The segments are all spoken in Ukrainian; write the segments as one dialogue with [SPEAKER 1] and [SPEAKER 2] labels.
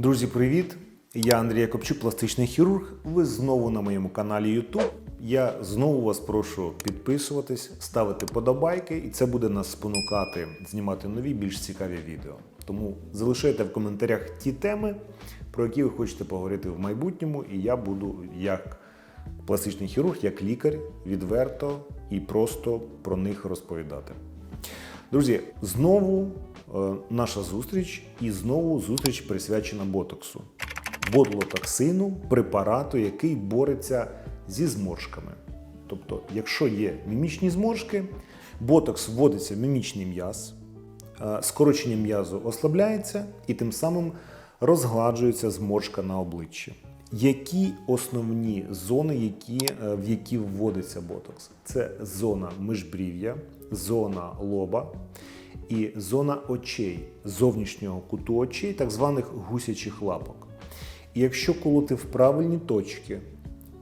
[SPEAKER 1] Друзі, привіт! Я Андрій Копчук, пластичний хірург. Ви знову на моєму каналі YouTube. Я знову вас прошу підписуватись, ставити подобайки, і це буде нас спонукати знімати нові, більш цікаві відео. Тому залишайте в коментарях ті теми, про які ви хочете поговорити в майбутньому, і я буду як пластичний хірург, як лікар, відверто і просто про них розповідати. Друзі, знову наша зустріч, і знову зустріч присвячена ботоксу. Ботлотоксину, препарату, який бореться зі зморшками. Тобто, якщо є мімічні зморшки, ботокс вводиться в мімічний м'яз, е, скорочення м'язу ослабляється і тим самим розгладжується зморшка на обличчі. Які основні зони, які, е, в які вводиться ботокс? Це зона міжбрів'я, зона лоба і зона очей, зовнішнього куту очей, так званих гусячих лапок. І якщо колоти в правильні точки,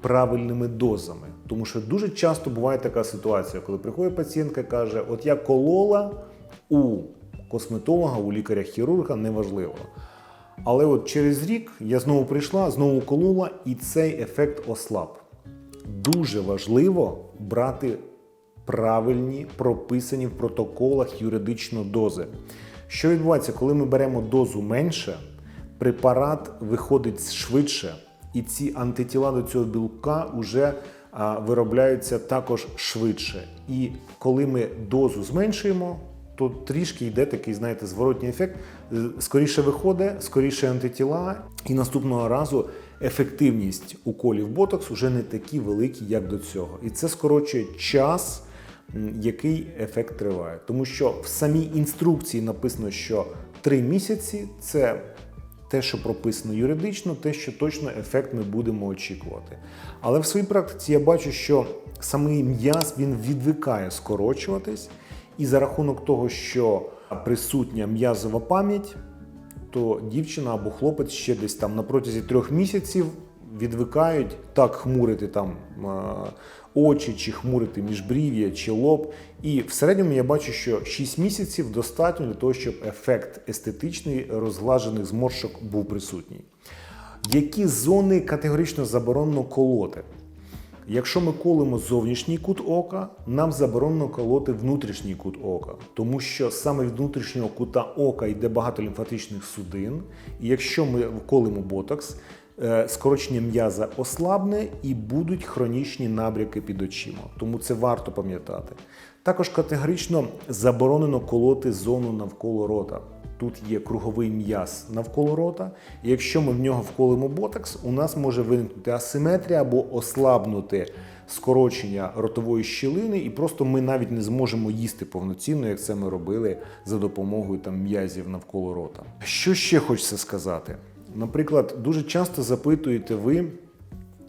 [SPEAKER 1] правильними дозами, тому що дуже часто буває така ситуація, коли приходить пацієнтка і каже: От я колола у косметолога, у лікаря-хірурга, неважливо. Але от через рік я знову прийшла, знову колола, і цей ефект ослаб. Дуже важливо брати правильні, прописані в протоколах юридично дози. Що відбувається, коли ми беремо дозу менше, препарат виходить швидше, і ці антитіла до цього білка вже виробляються також швидше. І коли ми дозу зменшуємо, то трішки йде такий, знаєте, зворотній ефект. Скоріше виходить, скоріше антитіла, і наступного разу ефективність уколів ботокс вже не такі великі, як до цього. І це скорочує час, який ефект триває. Тому що в самій інструкції написано, що 3 місяці це те, що прописано юридично, те, що точно ефект ми будемо очікувати. Але в своїй практиці я бачу, що самий м'яз він відвикає скорочуватись, і за рахунок того, що присутня м'язова пам'ять, то дівчина або хлопець ще десь там на протязі трьох місяців відвикають так хмурити там е, очі, чи хмурити міжбрів'я, чи лоб. І в середньому я бачу, що 6 місяців достатньо для того, щоб ефект естетичний розглажених зморшок був присутній. Які зони категорично заборонено колоти? Якщо ми колимо зовнішній кут ока, нам заборонено колоти внутрішній кут ока, тому що саме від внутрішнього кута ока йде багато лімфатичних судин. І якщо ми колимо ботокс, скорочення м'яза ослабне і будуть хронічні набряки під очима. Тому це варто пам'ятати. Також категорично заборонено колоти зону навколо рота. Тут є круговий м'яз навколо рота. І якщо ми в нього вколимо ботокс, у нас може виникнути асиметрія або ослабнути скорочення ротової щілини, і просто ми навіть не зможемо їсти повноцінно, як це ми робили за допомогою там м'язів навколо рота. Що ще хочеться сказати? Наприклад, дуже часто запитуєте ви,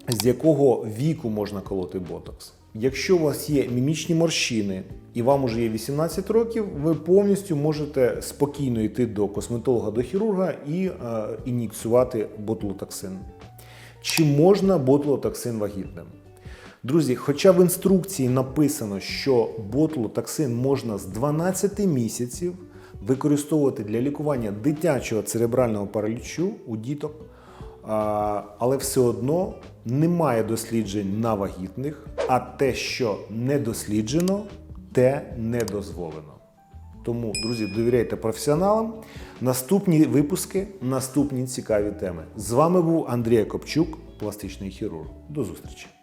[SPEAKER 1] з якого віку можна колоти ботокс. Якщо у вас є мімічні морщини і вам уже є 18 років, ви повністю можете спокійно йти до косметолога, до хірурга і е, ін'єкціювати ботулотоксин. Чи можна ботулотоксин вагітним? Друзі, хоча в інструкції написано, що ботулотоксин можна з 12 місяців використовувати для лікування дитячого церебрального паралічу у діток, але все одно немає досліджень на вагітних, а те, що не досліджено, те не дозволено. Тому, друзі, довіряйте професіоналам. Наступні випуски, наступні цікаві теми. З вами був Андрій Копчук, пластичний хірург. До зустрічі!